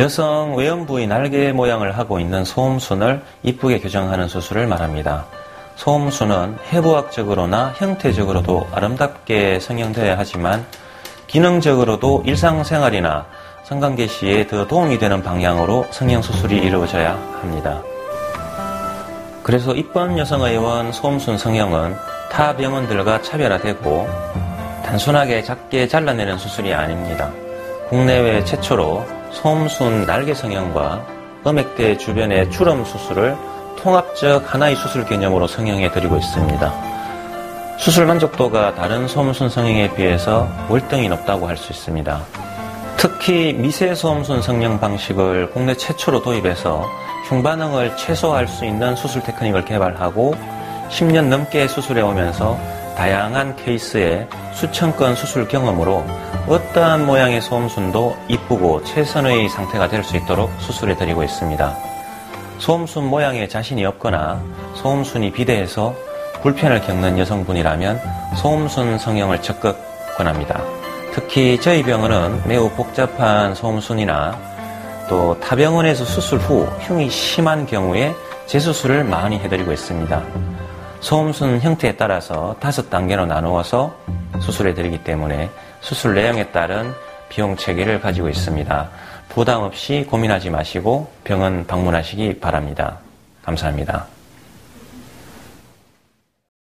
여성 외연부의 날개 모양을 하고 있는 소음순을 이쁘게 교정하는 수술을 말합니다. 소음순은 해부학적으로나 형태적으로도 아름답게 성형되어야 하지만 기능적으로도 일상생활이나 성관계 시에 더 도움이 되는 방향으로 성형수술이 이루어져야 합니다. 그래서 입번 여성의원 소음순 성형은 타 병원들과 차별화되고 단순하게 작게 잘라내는 수술이 아닙니다. 국내외 최초로 소음순 날개 성형과 음액대 주변의 주름 수술을 통합적 하나의 수술 개념으로 성형해 드리고 있습니다. 수술 만족도가 다른 소음순 성형에 비해서 월등히 높다고 할 수 있습니다. 특히 미세 소음순 성형 방식을 국내 최초로 도입해서 흉반응을 최소화할 수 있는 수술 테크닉을 개발하고 10년 넘게 수술해 오면서 다양한 케이스에 수천 건 수술 경험으로 어떠한 모양의 소음순도 이쁘고 최선의 상태가 될 수 있도록 수술해 드리고 있습니다. 소음순 모양에 자신이 없거나 소음순이 비대해서 불편을 겪는 여성분이라면 소음순 성형을 적극 권합니다. 특히 저희 병원은 매우 복잡한 소음순이나 또 타병원에서 수술 후 흉이 심한 경우에 재수술을 많이 해드리고 있습니다. 소음순 형태에 따라서 다섯 단계로 나누어서 수술해 드리기 때문에 수술 내용에 따른 비용 체계를 가지고 있습니다. 부담 없이 고민하지 마시고 병원 방문하시기 바랍니다. 감사합니다.